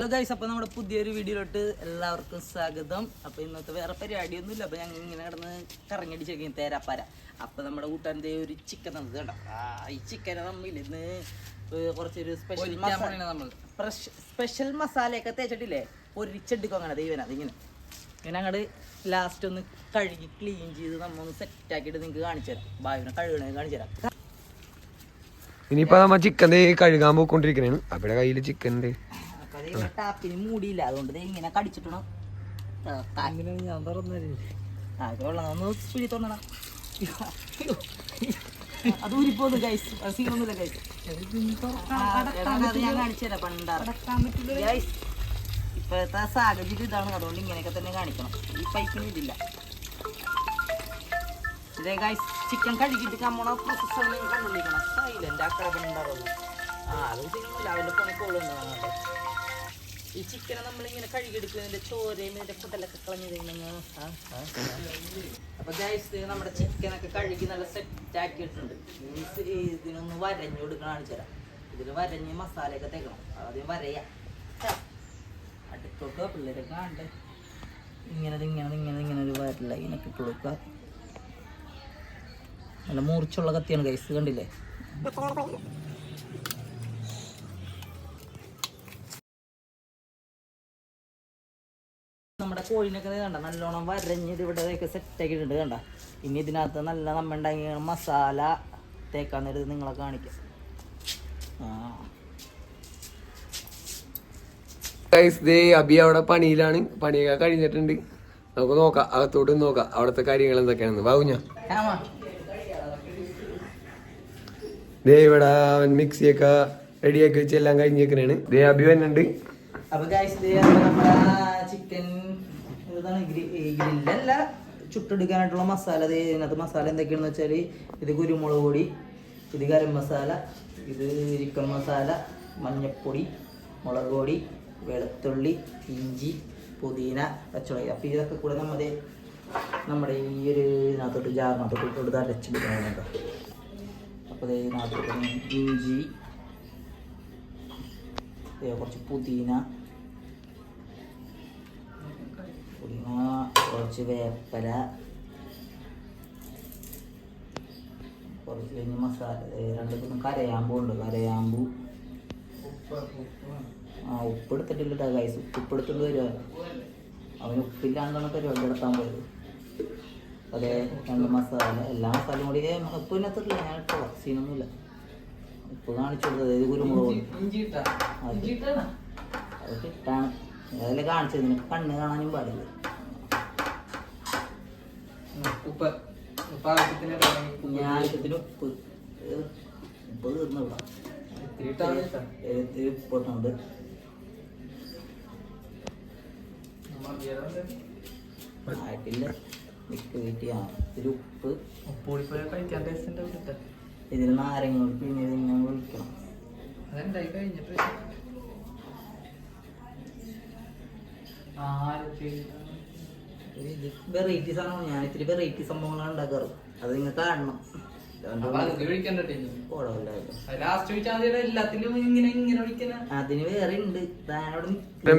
Hello guys അപ്പോൾ നമ്മുടെ പുതിയൊരു വീഡിയോയിലോട്ട് എല്ലാവർക്കും സ്വാഗതം. അപ്പോൾ ഇന്നത്തെ വേറെ പരിപാടിയൊന്നുമില്ല. അപ്പോൾ ഞങ്ങൾ ഇങ്ങനെ കിടന്ന് കറങ്ങടിച്ചേക്കും തേരാപ്പാര. അപ്പോൾ നമ്മുടെ കൂട്ടാന്റെ ഒരു ചിക്കൻ തന്നത് കേട്ടോ ആ ഈ ചിക്കനെ നമ്മൾ ഇന്ന് കുറച്ചൊരു സ്പെഷ്യൽ മസാല നമ്മൾ സ്പെഷ്യൽ മസാലയൊക്കെ തേച്ചിട്ടില്ലേ? പൊരിച്ചെടുക്കും അങ്ങനെ ദൈവന അതിങ്ങനെ. ഇങ്ങനെ അങ്ങോട്ട് ലാസ്റ്റ് ഒന്ന് കഴുകി ക്ലീൻ ചെയ്ത് നമ്മൾ ഒന്ന് സെറ്റ് ആക്കിയിട്ട് നിങ്ങൾക്ക് കാണിച്ചു തരാം. ബായുവിനെ കഴുകണേ കാണിച്ചു തരാം. ഇനിയിപ്പോ നമ്മ ചിക്കൻ കഴുകാൻ പോയിക്കൊണ്ടിരിക്കുന്നതാണ് അവിടെ കയ്യിൽ ചിക്കൻ ഉണ്ട്. ടാപ്പിന് മൂടിയില്ല. അതുകൊണ്ട് ഇങ്ങനെ കടിച്ചിട്ടണം ഞാൻ തുറന്നു ആ ഇത് വെള്ളം ഒന്ന് സ്പീഡിൽ തുറന്നണം അത് ഊരിപ്പോന്ന് ഗൈസ് സീനൊന്നുമില്ല ഗൈസ് അത് ഞാൻ കാണിച്ചു തരാം. പണ്ടാറ് ഗൈസ് ഇപ്പോഴത്തെ സാഹചര്യം ഇതാണ്. അതുകൊണ്ട് ഇങ്ങനെയൊക്കെ തന്നെ കാണിക്കണം. ഈ പൈപ്പിന് ഇതില്ല. ഇതേ ഗൈസ് ചിക്കൻ കഴുകിയിട്ട് കമ്മണോ? പ്രോസസ്സാണ് നിങ്ങൾ കണ്ടുപിടിക്കണം. സൈലന്റ് ആ കിടപ്പുണ്ടാവുള്ളൂ ആ അത് ചെയ്യുന്നില്ല അവന്റെ പണിക്കോളുണ്ട് അങ്ങോട്ട് ഈ ചിക്കനെ നമ്മളിങ്ങനെ കഴുകിയെടുക്കുന്നതിന്റെ ചോരയും ഇതിന്റെ കുട്ടലൊക്കെ കളഞ്ഞു അപ്പോൾ അപ്പൊ ഗൈസ് നമ്മുടെ ചിക്കനൊക്കെ കഴുകി നല്ല സെറ്റ് ആക്കിയിട്ടുണ്ട്. ഇനി ഇതിനൊന്ന് വരഞ്ഞു കൊടുക്കണം ചേരാം ഇതിൽ വരഞ്ഞ് മസാലയൊക്കെ തേക്കണം. ആദ്യം വരയാ. അടുത്തോട്ട് പിള്ളേരൊക്കെ കാണണ്ടേ ഇങ്ങനെ ഇങ്ങനെ ഇങ്ങനെ ഇങ്ങനെ ഒരു വരല ഇങ്ങനെ ഇട്ട് കൊടുക്കുക. നല്ല മൂർച്ചുള്ള കത്തിയാണ് ഗൈസ് കണ്ടില്ലേ? നമ്മുടെ കോഴിനൊക്കെ കണ്ട? നല്ലോണം വരഞ്ഞ് ഇത് ഇവിടെ സെറ്റ് സെറ്റാക്കിയിട്ടുണ്ട് കണ്ട? ഇനി ഇതിനകത്ത് നല്ല നമ്മൾ ഉണ്ടാക്കിയ മസാല തേക്കാൻ നേരത്ത് നിങ്ങളെ കാണിക്കാം. അബി അവിടെ പണിയിലാണ്. പണിയൊക്കെ കഴിഞ്ഞിട്ടുണ്ട്. നമുക്ക് നോക്കാം. അകത്തോട്ട് നോക്കാം. അവിടുത്തെ കാര്യങ്ങൾ എന്തൊക്കെയാണെന്ന്. ബാബുഞ്ഞ. ദേ ഇവിടെ അവൻ മിക്സിയൊക്കെ റെഡിയാക്കി വെച്ച് എല്ലാം കഴിഞ്ഞേക്കണേണ്. ദേ അബി വന്നിട്ടുണ്ട്. അപ്പൊ ചിക്കൻ എന്താണ് ഗ്രില്ലല്ല ചുട്ടെടുക്കാനായിട്ടുള്ള മസാല. ദേ ഇതിനകത്ത് മസാല എന്തൊക്കെയാണെന്ന് വെച്ചാൽ ഇത് കുരുമുളക് പൊടി ഇത് ഗരം മസാല ഇത് ചിക്കൻ മസാല മഞ്ഞപ്പൊടി മുളക് പൊടി വെളുത്തുള്ളി ഇഞ്ചി പുതിന പച്ചമുളക്. അപ്പോൾ ഇതൊക്കെ കൂടെ നമ്മുടെ നമ്മുടെ ഈ ഒരു ഇതിനകത്തോട്ട് ജാറിനകത്തോട്ട് ഇട്ടോട്ട് അരച്ചെടുക്കാനുണ്ട് അപ്പോൾ ഇതിനകത്തോട്ട് ഇഞ്ചി കുറച്ച് പുതിന പുതിന കുറച്ച് വേപ്പല കുറച്ച് കഴിഞ്ഞ് മസാല രണ്ടും മൂന്ന് കരയാമ്പൂ ഉണ്ട് കരയാമ്പൂ. ആ ഉപ്പ് എടുത്തിട്ടില്ല ഗൈസ് ഉപ്പ് എടുത്തിട്ട് വരിക. അവന് ഉപ്പില്ലാണ്ടാണ് പരിപാടി നടത്താൻ പോയത്. അതെ രണ്ട് മസാല എല്ലാ മസാലയും കൂടി ഉപ്പ് ഇല്ലാത്തിട്ടില്ല ഞാൻ ഇപ്പോൾ സീനൊന്നുമില്ല ഉപ്പ് കാണിച്ചു കൊടുത്തത് ഏത് കുരുമുളക് അത് അതൊക്കെ ഇട്ടാണ്. അതിൽ കാണിച്ചത്? നിനക്ക് കണ്ണ് കാണാനും പാടില്ല. ഉപ്പ്. ഉപ്പ് ഏ, ഉപ്പ് ഉപ്പ് ഇത്തിരി ഉപ്പിട്ടുണ്ട് ആയിട്ടില്ല. മിക്ക വീട്ടി ആ ഇത്തിരി ഉപ്പ്. ഇതിൽ നാരങ്ങ പിന്നെ ഇതിങ്ങനെ ഒഴിക്കണം. വെറൈറ്റി സാധനമാണ്. ഞാൻ ഇത്തിരി വെറൈറ്റി സംഭവങ്ങളാണ് ഉണ്ടാക്കാറ്. അത് നിങ്ങൾ കാണണം. അതിന് വേറെ ഉണ്ട്.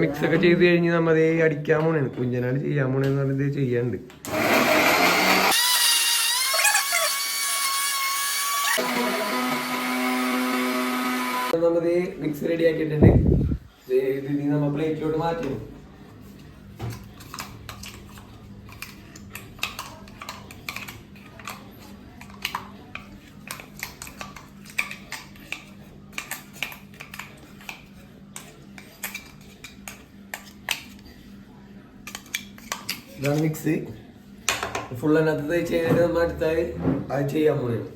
മിക്സ് ഒക്കെ ചെയ്ത് കഴിഞ്ഞ് നമ്മ ദേ അടിക്കാൻ പോണേണ് കുഞ്ഞനാട് ചെയ്യാൻ പോണേന്ന് പറഞ്ഞത് ചെയ്യാണ്ട് നമ്മ മിക്സ് റെഡി ആക്കിയിട്ടുണ്ട്. ദേ ഇത് ഇനി നമ്മ പ്ലേറ്റിലോട്ട് മാറ്റുന്നു ഇതാണ് മിക്സ് ഫുൾ അതിനകത്ത് തേച്ച് കഴിഞ്ഞിട്ട് അത് ചെയ്യാൻ പോണേണ്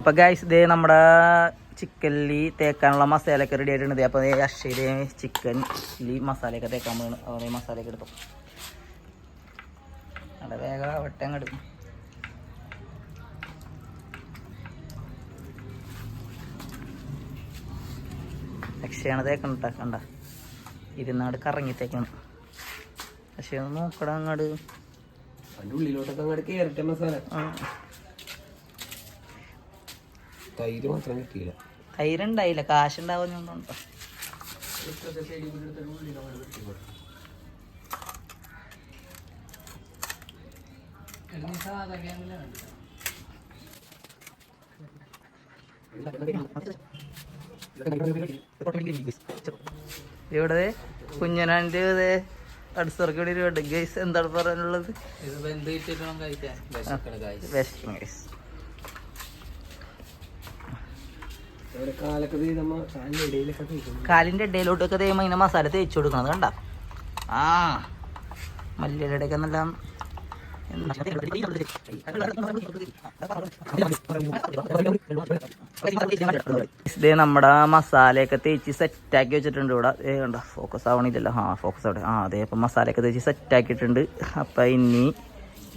അപ്പൊ ഗൈസ് ഇതേ നമ്മുടെ ചിക്കനിൽ തേക്കാനുള്ള മസാലയൊക്കെ റെഡി ആയിട്ടുണ്ട്. അപ്പോൾ ചിക്കൻ മസാല മസാലയൊക്കെ തേക്കാൻ പോകണം അതേ മസാലയൊക്കെ എടുത്തു. അവിടെ വേഗം വട്ടം അങ്ങോട്ട് അക്ഷയാണ് തേക്കണം കണ്ട? ഇരുന്നാട് കറങ്ങി തേക്കണം. പക്ഷേ ഒന്ന് നോക്കടാ അങ്ങോട്ട് അതിന്റെ ഉള്ളിലോട്ടൊക്കെ അങ്ങോട്ട് കേറട്ടെ മസാല ആ. തൈര് മാത്രം കിട്ടിയില്ല. തൈരുണ്ടായില്ല. കാശുണ്ടാവുന്നുണ്ടോ ഇവിടെ കുഞ്ഞനാന്റെ അടുത്തർക്ക് ഇവിടെ ഒരു ഗൈസ് എന്താണ് പറയാനുള്ളത്? വിശക്കണ ഗൈസ് ഇടയിലോട്ടൊക്കെ ഇങ്ങനെ മസാല തേച്ചു കൊടുക്കണം കണ്ട? ആ മല്ലിയുടെ ഇടയ്ക്ക് നല്ല ഇതേ നമ്മുടെ മസാലയൊക്കെ തേച്ച് സെറ്റാക്കി വെച്ചിട്ടുണ്ട് ഇവിടെ. ഏ കണ്ടോ ഫോക്കസ് ആവണില്ലല്ലോ. ആ ഫോക്കസ് അവിടെ. ആ അതെ അപ്പം മസാലയൊക്കെ തേച്ച് സെറ്റാക്കിയിട്ടുണ്ട് അപ്പം ഇനി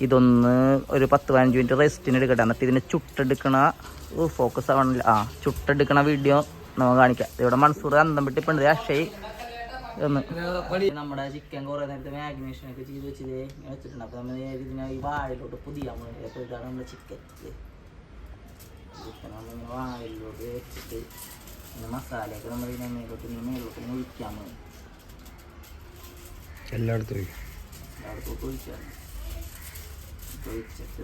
ഇതൊന്ന് ഒരു പത്ത് പതിനഞ്ച് മിനിറ്റ് റെസ്റ്റിന് എടുക്കട്ടെ. എന്നിട്ട് ഇതിനെ ചുട്ടെടുക്കണ ഫോക്കസ് ആവണില്ല. ആ ചുട്ടെടുക്കണ വീഡിയോ നമുക്ക് കാണിക്കാം. ഇവിടെ മൺസൂർ അന്തം വിട്ടിപ്പുണ്ട് അക്ഷയ് ഒന്ന് നമ്മുടെ ചിക്കൻ കുറെ നേരത്തെ മാഗ്നേഷൻ ഒക്കെ ചെയ്ത് വെച്ചത് വെച്ചിട്ടുണ്ട്. അപ്പൊ നമ്മൾ ഇതിനെ ഈ വാഴയിലോട്ട് പുതിയ അപ്പൊ ഇതാണ് നമ്മുടെ ചിക്കൻ ചിക്കൻ നമ്മളിങ്ങനെ വാഴയിലോട്ട് വെച്ചിട്ട് പിന്നെ മസാലയൊക്കെ നമ്മൾ ഇതിനെ മേലോട്ട് ഇങ്ങനെ മേലോട്ട് ഇങ്ങനെ ഒഴിക്കാൻ പോകും എല്ലായിടത്തും എല്ലായിടത്തോട്ട് ഒഴിക്കാം ഒഴിച്ചിട്ട്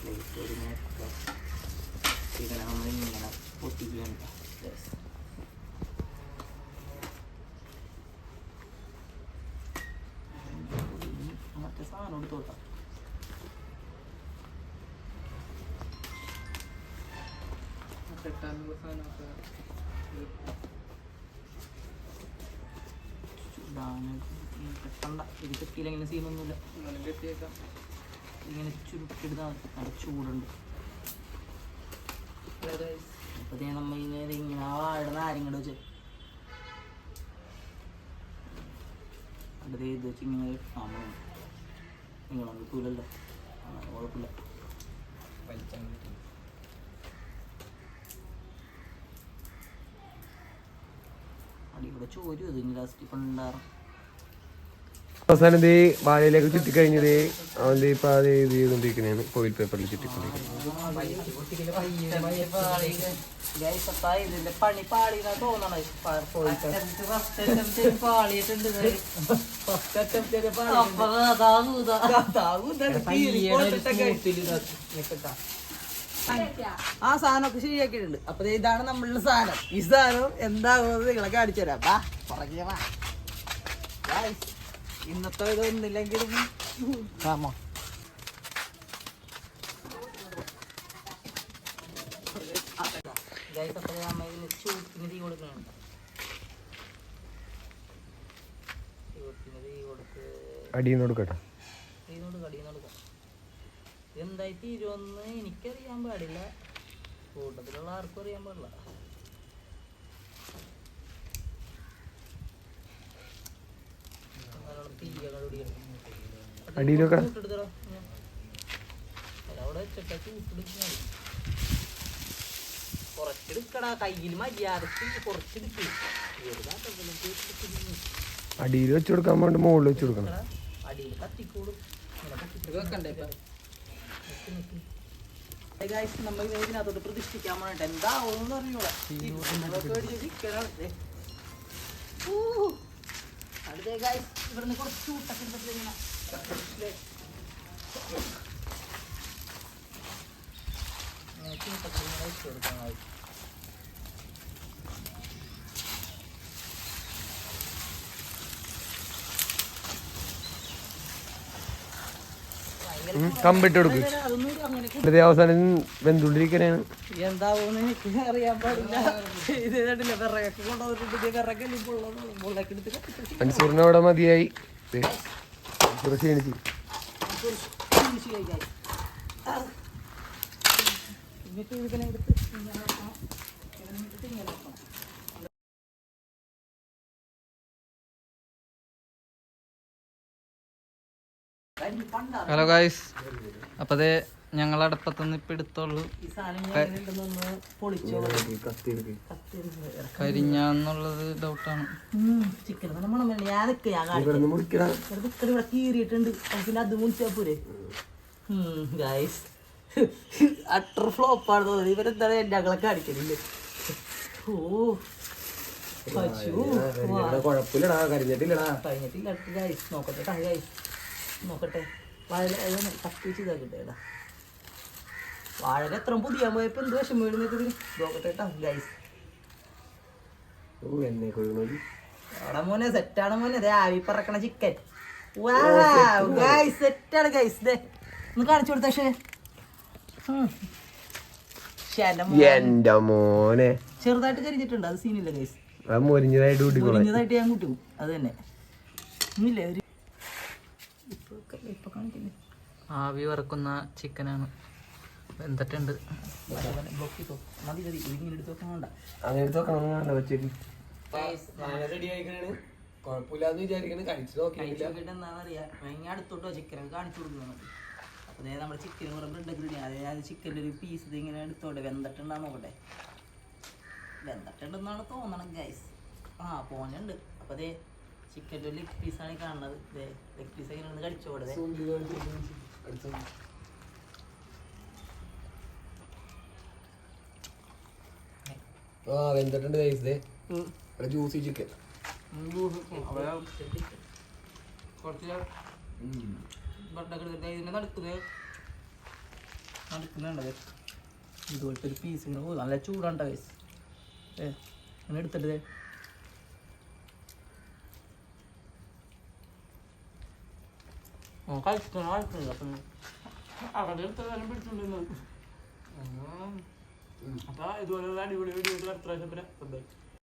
പ്ലേറ്റ് ഒരു ചിക്കനെ നമ്മളിങ്ങനെ പൊട്ടിക്കുകയാണ് കെട്ടണ്ട ഇത് കെട്ടിയില്ലെങ്കിൽ സീനൊന്നുമില്ല ഇങ്ങനെ ചുരുക്കിടുന്ന ചൂടുണ്ട് നമ്മ ഇങ്ങനെ ഇങ്ങനെ ആ വാഴയുടെ നാരങ്ങ വെച്ച്. അടുത്ത ഇത് വെച്ച് ഇങ്ങനെ ഇട്ടാൽ കുഴപ്പമില്ല. അടി അടിയുടെ ചോരും ഇത് ഇനി ലാസ്റ്റ് ഉണ്ടാറും അവസാനം ഇത് വാഴയിലേക്ക് ചുറ്റി കഴിഞ്ഞത് അവന്റെ ഇപ്പൊ അത് ഇത് ചെയ്തോണ്ടിരിക്കണേന്ന് കോയിൽ പേപ്പറിൽ ചുറ്റിക്കൊണ്ടിരിക്കുന്നത്. ആ സാധനമൊക്കെ ശരിയാക്കിയിട്ടുണ്ട്. അപ്പൊ ഇതാണ് നമ്മളുടെ സാധനം. ഈ സാധനം എന്താകുന്നത് നിങ്ങളെ കാണിച്ചു തരാം പുറകെ വാ. ഇന്നത്തെ ഇതൊന്നില്ലെങ്കിലും ആമോ ഗൈസ് അപ്പോൾ നമ്മൾ ഇതിന് ചൂട്ടിന് തീ കൊടുക്കുന്നുണ്ട് ചൂട്ടിന് തീ കൊടുത്ത് അടിയെന്ന് കൊടുക്കട്ടെ. തീനോട് കടിയെന്ന് കൊടുക്കാം എന്തായി തീരുമെന്ന് എനിക്കറിയാൻ പാടില്ല. കൂട്ടത്തിലുള്ള ആർക്കും അറിയാൻ പാടില്ല നല്ലോണം തീയൊക്കെ പിടിക്കണം. അടിയിൽ വെക്കണം ചൂട്ടെടുത്തോ ഇങ്ങനെ. അവിടെ വെച്ചിട്ട് ചൂട്ടെടുക്കുന്നത് കുറച്ചെടുക്കടാ കയ്യിൽ മര്യാദയ്ക്ക് കുറച്ചെടുക്ക്. അടിയിൽ വെച്ച് കൊടുക്കാൻ വേണ്ടി മുകളിൽ വെച്ച് കൊടുക്കണം. നമ്മൾ ഇതിനകത്തോട്ട് പ്രതിഷ്ഠിക്കാൻ വേണ്ടിട്ട് എന്താ മേടിച്ച് ചിക്കനാണ്. ദേ. ഊ. അടുത്തേ guys, ഇവിടുന്ന് കുറച്ച് ചൂട്ടൊക്കെ എടുത്തിട്ട് ഇങ്ങനെ. ചൂട്ടൊക്കെ ഇങ്ങനെ വെച്ച് കമ്പിട്ട് കൊടുക്ക്. ഇത് അവസാനം വെന്തുള്ളിരിക്കണേന്ന് എന്താവുമെന്ന് എനിക്ക് അറിയാൻ പാടില്ല. ഇത് കണ്ടില്ല? വിറകൊക്കെ കൊണ്ടുവന്നിട്ടുണ്ട് ഇത് വിറകല്ലേ മുള്ളൊക്കെ എടുത്ത് കത്തിച്ച് മൻസൂറിന് അവിടെ മതിയായി. ക്ഷീണിച്ച്. എന്നിട്ട് ഇതിനെ എടുത്ത് ഇങ്ങനെ ഇങ്ങനെ ഹലോ ഗായ്സ് അപ്പൊ അതെ ഞങ്ങൾ അടുപ്പത്തുനിന്ന് ഇപ്പൊ എടുത്തോളൂ. കരിഞ്ഞാന്നുള്ളത് ഡൗട്ടാണ് അട്ടർ ഫ്ലോപ്പാണ് തോന്നുന്നത്. ഇവരെന്താണ് എന്റെ ഞങ്ങളെ കാണിക്കലില്ലേ? ഓ പശു. കുഴപ്പമില്ലടാ. കരിഞ്ഞിട്ടില്ലടാ. കഴിഞ്ഞിട്ടില്ല അടുത്ത ഗൈസ് നോക്കട്ടെ നോക്കട്ടെ. വാഴ അതൊന്ന് കട്ട് വെച്ച് ഇതാക്കട്ടെ കേട്ടോ. വാഴ എത്ര പുതിയ പോയപ്പോ എന്ത് വിഷം വീഴുന്നത് നോക്കട്ടെ കേട്ടോ ഗൈസ് എന്നെ മോനെ സെറ്റാണ് മോനെ. അതെ ആവി പറക്കണ ചിക്കൻ ഗൈസ് സെറ്റാണ് ഗൈസ് ദേ ഒന്ന് കാണിച്ചു കൊടുത്ത പക്ഷേ എന്റെ മോനെ. ചെറുതായിട്ട് കരിഞ്ഞിട്ടുണ്ട് അത് സീനില്ല ഗൈസ് മൊരിഞ്ഞതായിട്ട് മുരിഞ്ഞതായിട്ട് ഞാൻ കൂട്ടും. അത് തന്നെ. ഒന്നുമില്ലേ ഒരു ഇപ്പൊ ഇപ്പൊ കാണിക്കില്ലേ ആവി വറക്കുന്ന ചിക്കനാണ് വെന്തിട്ടുണ്ട് ബ്ലോക്ക് ചെയ്തോ മതി മതി ഇങ്ങനെ എടുത്ത് വെക്കാൻ വേണ്ട അങ്ങനെ വറക്കുന്ന കുഴപ്പമില്ലാന്ന് വിചാരിക്കണേ. കഴിച്ചു നോക്കിയിട്ട് എന്താണെന്നറിയാം ഭയങ്കര അടുത്തോട്ടോ ചിക്കൻ കാണിച്ചു കൊടുക്കുന്നത് അതായത് നമ്മുടെ ചിക്കൻ ബ്രെഡൊക്കെ റെഡി അതായത് ചിക്കന്റെ ഒരു പീസ് ഇതിങ്ങനെ ഇങ്ങനെ എടുത്തോട്ടെ വെന്തിട്ടുണ്ടാ നോക്കട്ടെ. വെന്തട്ടുണ്ടെന്നാണ് തോന്നണം ഗൈസ് ആ പോണുണ്ട് അപ്പോൾ അതേ ചിക്കന്റെ ലെഗ് പീസാണ് കാണുന്നത്. ലെഗ് പീസ് എങ്ങനെ ഒന്ന് കടിച്ചോടേ ആ വെന്തിട്ടുണ്ട് ഗൈസ് ജ്യൂസി ചിക്കൻ കുറച്ച് ബ്രെഡൊക്കെ എടുത്തിട്ട് ഇതിന്റെ നടുക്കുന്നത് നടക്കുന്നുണ്ടത് ഇതുപോലത്തെ ഒരു പീസ് ഇങ്ങനെ ഓ നല്ല ചൂടാണ്ട ഗൈസ് ഏ അങ്ങനെ എടുത്തിട്ട് അപ്പം അപ്പം ഇതുപോലെയുള്ള അടിപൊളി വീഡിയോ അടുത്ത പ്രാവശ്യം പിന്നെ